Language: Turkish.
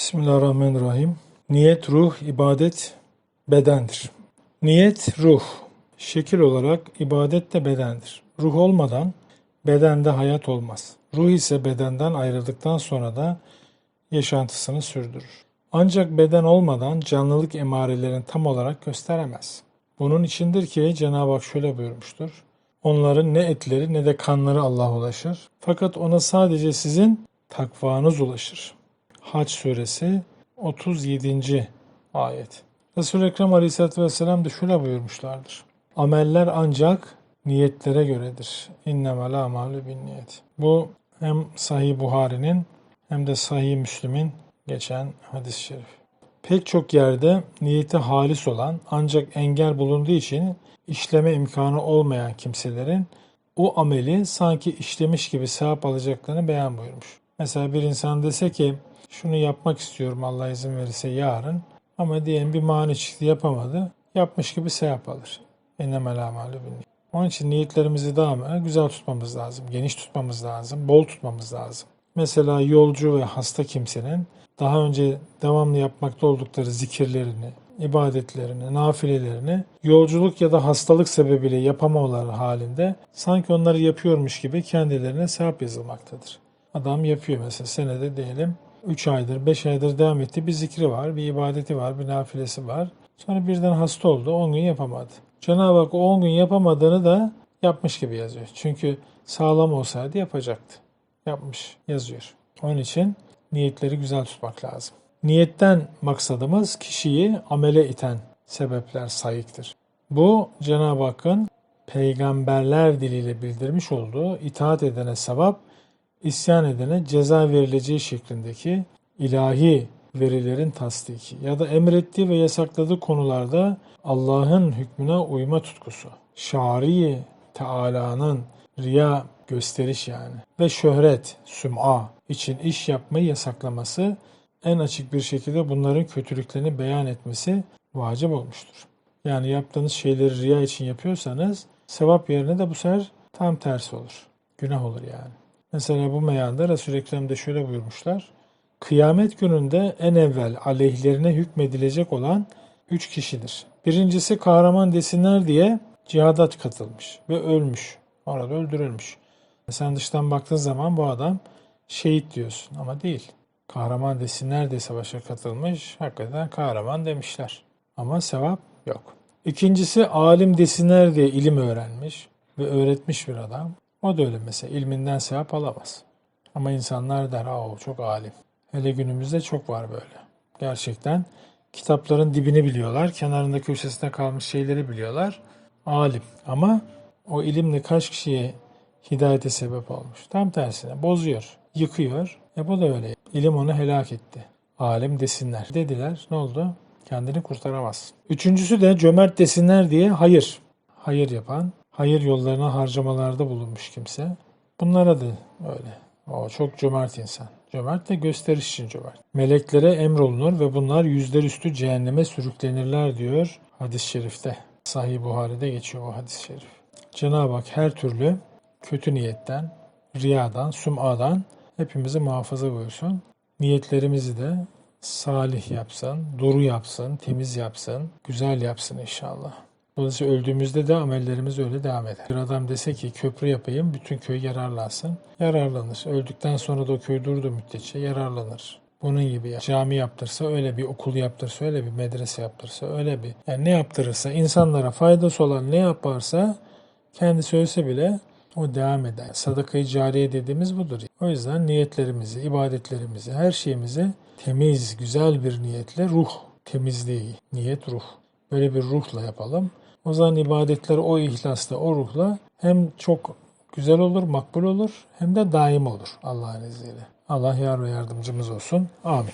Bismillahirrahmanirrahim. Niyet, ruh, ibadet, bedendir. Niyet, ruh. Şekil olarak ibadet de bedendir. Ruh olmadan bedende hayat olmaz. Ruh ise bedenden ayrıldıktan sonra da yaşantısını sürdürür. Ancak beden olmadan canlılık emarelerini tam olarak gösteremez. Bunun içindir ki Cenab-ı Hak şöyle buyurmuştur. Onların ne etleri ne de kanları Allah'a ulaşır. Fakat ona sadece sizin takvanız ulaşır. Haç suresi 37. ayet. Resul-i Ekrem Aleyhisselatü Vesselam da şöyle buyurmuşlardır. Ameller ancak niyetlere göredir. İnnemel amalü bin niyet. Bu hem Sahih Buhari'nin hem de Sahih Müslim'in geçen hadis-i şerif. Pek çok yerde niyeti halis olan ancak engel bulunduğu için işleme imkanı olmayan kimselerin o ameli sanki işlemiş gibi sevap alacaklarını beyan buyurmuş. Mesela bir insan dese ki şunu yapmak istiyorum Allah izin verirse yarın ama diyelim bir mani çıktı yapamadı. Yapmış gibi sevap alır. Ennemel amalü bin Onun için niyetlerimizi daima güzel tutmamız lazım. Geniş tutmamız lazım. Bol tutmamız lazım. Mesela yolcu ve hasta kimsenin daha önce devamlı yapmakta oldukları zikirlerini, ibadetlerini, nafilelerini yolculuk ya da hastalık sebebiyle yapamamaları halinde sanki onları yapıyormuş gibi kendilerine sevap yazılmaktadır. Adam yapıyor mesela senede diyelim 3 aydır, 5 aydır devam etti. Bir zikri var, bir ibadeti var, bir nafilesi var. Sonra birden hasta oldu, 10 gün yapamadı. Cenab-ı Hak o 10 gün yapamadığını da yapmış gibi yazıyor. Çünkü sağlam olsaydı yapacaktı. Yapmış, yazıyor. Onun için niyetleri güzel tutmak lazım. Niyetten maksadımız kişiyi amele iten sebepler sayıktır. Bu Cenab-ı Hakk'ın peygamberler diliyle bildirmiş olduğu itaat edene sevap, isyan edene ceza verileceği şeklindeki ilahi verilerin tasdiki ya da emrettiği ve yasakladığı konularda Allah'ın hükmüne uyma tutkusu. Şari Teala'nın riya gösteriş yani ve şöhret, süm'a için iş yapmayı yasaklaması en açık bir şekilde bunların kötülüklerini beyan etmesi vacip olmuştur. Yani yaptığınız şeyleri riya için yapıyorsanız sevap yerine de bu sefer tam tersi olur. Günah olur yani. Mesela bu meyanda Resul-i Ekrem'de şöyle buyurmuşlar. Kıyamet gününde en evvel aleyhlerine hükmedilecek olan üç kişidir. Birincisi kahraman desinler diye cihada katılmış ve ölmüş. Orada öldürülmüş. Sen dıştan baktığın zaman bu adam şehit diyorsun ama değil. Kahraman desinler diye savaşa katılmış. Hakikaten kahraman demişler. Ama sevap yok. İkincisi alim desinler diye ilim öğrenmiş ve öğretmiş bir adam. O da öyle mesela ilminden sevap alamaz. Ama insanlar der o çok alim. Hele günümüzde çok var böyle. Gerçekten kitapların dibini biliyorlar. Kenarında köşesinde kalmış şeyleri biliyorlar. Alim. Ama o ilimle kaç kişiye hidayete sebep olmuş. Tam tersine bozuyor, yıkıyor. E bu da öyle. İlim onu helak etti. Alim desinler. Dediler. Ne oldu? Kendini kurtaramaz. Üçüncüsü de cömert desinler diye hayır. Hayır yapan, hayır yollarına harcamalarda bulunmuş kimse. Bunlara da öyle. O çok cömert insan. Cömert de gösteriş için cömert. Meleklere emrolunur ve bunlar yüzler üstü cehenneme sürüklenirler diyor hadis-i şerifte. Sahih Buhari'de geçiyor bu hadis-i şerif. Cenab-ı Hak her türlü kötü niyetten, riyadan, sum'adan hepimizi muhafaza buyursun. Niyetlerimizi de salih yapsın, duru yapsın, temiz yapsın, güzel yapsın inşallah. Dolayısıyla öldüğümüzde de amellerimiz öyle devam eder. Bir adam dese ki köprü yapayım, bütün köy yararlansın. Yararlanır. Öldükten sonra da o köy durduğu müddetçe yararlanır. Bunun gibi ya. Cami yaptırsa öyle bir okul yaptırsa öyle bir medrese yaptırsa öyle bir. Yani ne yaptırırsa insanlara faydası olan ne yaparsa kendisi ölse bile o devam eder. Sadakayı cariye dediğimiz budur. O yüzden niyetlerimizi, ibadetlerimizi, her şeyimizi temiz, güzel bir niyetle ruh temizliği, niyet ruh. Böyle bir ruhla yapalım. O zaman ibadetler o ihlasla, o ruhla hem çok güzel olur, makbul olur hem de daim olur Allah'ın izniyle. Allah yar ve yardımcımız olsun. Amin.